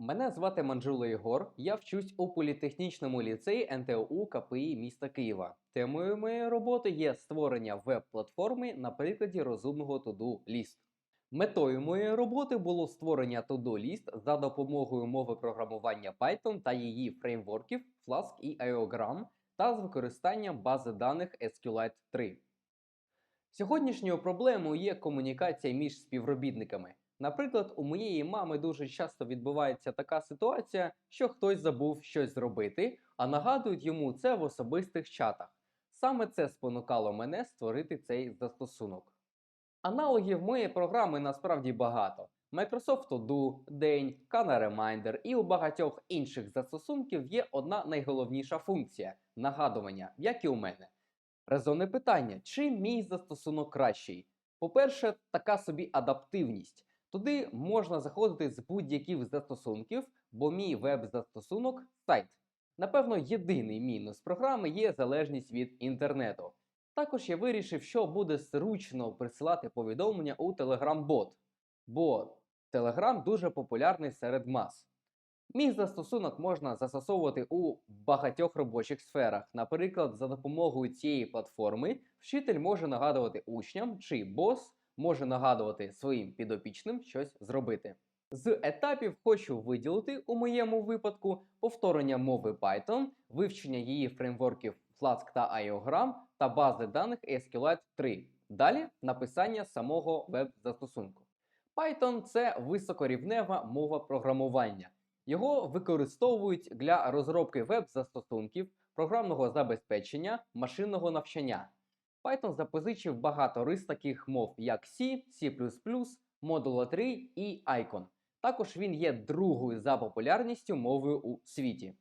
Мене звати Манджула Єгор. Я вчусь у політехнічному ліцеї НТУ КПІ міста Києва. Темою моєї роботи є створення веб-платформи на прикладі розумного To-Do List. Метою моєї роботи було створення To-Do List за допомогою мови програмування Python та її фреймворків Flask і IOgram та з використанням бази даних SQLite 3. Сьогоднішньою проблемою є комунікація між співробітниками. Наприклад, у моєї мами дуже часто відбувається така ситуація, що хтось забув щось зробити, а нагадують йому це в особистих чатах. Саме це спонукало мене створити цей застосунок. Аналогів моєї програми насправді багато. Microsoft To Do, День, Kana Reminder і у багатьох інших застосунків є одна найголовніша функція нагадування, як і у мене. Резонне питання: чим мій застосунок кращий? По-перше, така собі адаптивність. Туди можна заходити з будь-яких застосунків, бо мій веб-застосунок сайт. Напевно, єдиний мінус програми є залежність від інтернету. Також я вирішив, що буде зручно присилати повідомлення у Telegram-бот, бо Telegram дуже популярний серед мас. Мій застосунок можна застосовувати у багатьох робочих сферах. Наприклад, за допомогою цієї платформи вчитель може нагадувати учням, чи бос може нагадувати своїм підопічним щось зробити. З етапів хочу виділити у моєму випадку повторення мови Python, вивчення її фреймворків Flask та IOgram та бази даних SQLite 3. Далі написання самого веб-застосунку. Python це високорівнева мова програмування. Його використовують для розробки веб-застосунків, програмного забезпечення, машинного навчання. Python запозичив багато рис таких мов, як C, C++, Modulo 3 і Icon. Також він є другою за популярністю мовою у світі.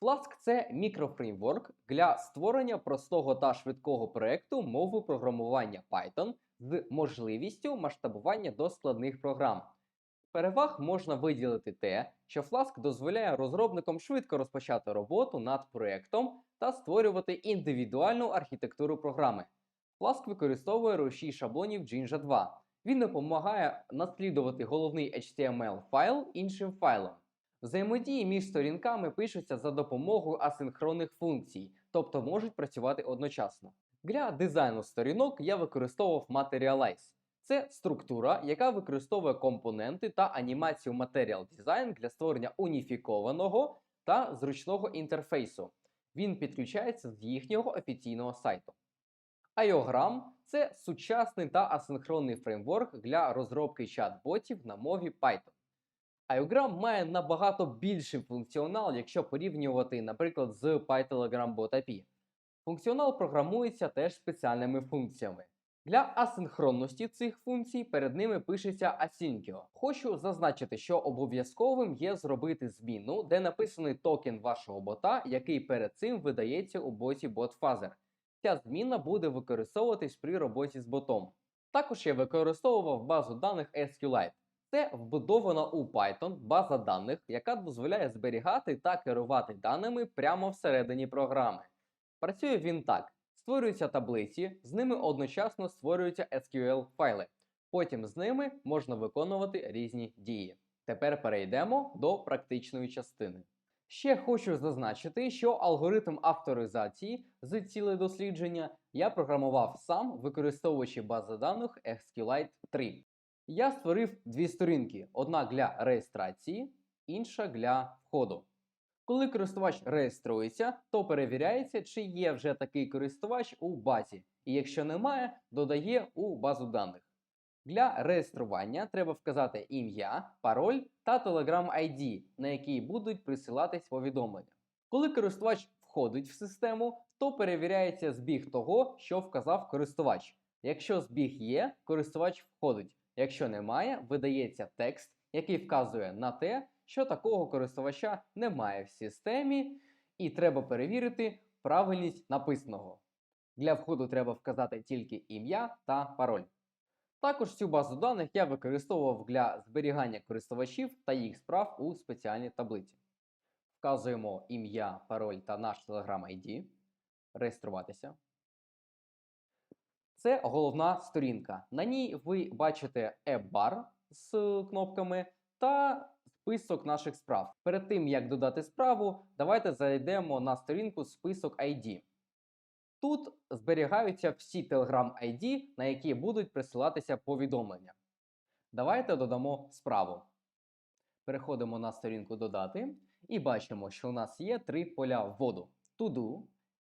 Flask це мікрофреймворк для створення простого та швидкого проекту мови програмування Python з можливістю масштабування до складних програм. Переваг можна виділити те, що Flask дозволяє розробникам швидко розпочати роботу над проектом та створювати індивідуальну архітектуру програми. Flask використовує рушій шаблонів Jinja 2. Він допомагає наслідувати головний HTML файл іншим файлом. Взаємодії між сторінками пишуться за допомогою асинхронних функцій, тобто можуть працювати одночасно. Для дизайну сторінок я використовував Materialize. Це структура, яка використовує компоненти та анімацію Material Design для створення уніфікованого та зручного інтерфейсу. Він підключається з їхнього офіційного сайту. IOgram – це сучасний та асинхронний фреймворк для розробки чат-ботів на мові Python. IOgram має набагато більший функціонал, якщо порівнювати, наприклад, з PyTelegram Bot API. Функціонал програмується теж спеціальними функціями. Для асинхронності цих функцій перед ними пишеться Asyncio. Хочу зазначити, що обов'язковим є зробити зміну, де написаний токен вашого бота, який перед цим видається у боті BotFuzzer. Ця зміна буде використовуватись при роботі з ботом. Також я використовував базу даних SQLite. Це вбудована у Python база даних, яка дозволяє зберігати та керувати даними прямо всередині програми. Працює він так: створюються таблиці, з ними одночасно створюються SQL файли. Потім з ними можна виконувати різні дії. Тепер перейдемо до практичної частини. Ще хочу зазначити, що алгоритм авторизації з ціле дослідження я програмував сам, використовуючи бази даних SQLite 3. Я створив дві сторінки: одна для реєстрації, інша для входу. Коли користувач реєструється, то перевіряється, чи є вже такий користувач у базі, і якщо немає, додає у базу даних. Для реєстрування треба вказати ім'я, пароль та Telegram ID, на який будуть присилатись повідомлення. Коли користувач входить в систему, то перевіряється збіг того, що вказав користувач. Якщо збіг є, користувач входить. Якщо немає, видається текст, який вказує на те, що такого користувача немає в системі, і треба перевірити правильність написаного. Для входу треба вказати тільки ім'я та пароль. Також цю базу даних я використовував для зберігання користувачів та їх справ у спеціальній таблиці. Вказуємо ім'я, пароль та наш Telegram ID. Реєструватися. Це головна сторінка. На ній ви бачите App-бар з кнопками та список наших справ. Перед тим як додати справу, давайте зайдемо на сторінку список ID. Тут зберігаються всі Telegram ID, на які будуть присилатися повідомлення. Давайте додамо справу. Переходимо на сторінку Додати і бачимо, що у нас є три поля вводу: To Do,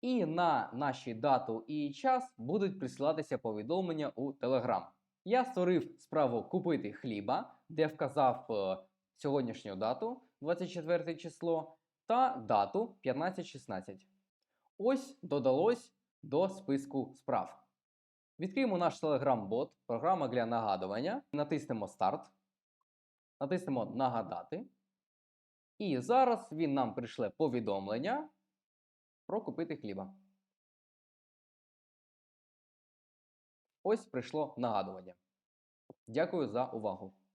і на наші дату і час будуть присилатися повідомлення у Telegram. Я створив справу купити хліба, де вказав е, сьогоднішню дату 24 число та дату 15.16. Ось додалось до списку справ. Відкриємо наш Telegram-бот, програма для нагадування. Натиснемо Старт. Натиснемо Нагадати. І зараз він нам прийшле повідомлення про купити хліба. Ось прийшло нагадування. Дякую за увагу.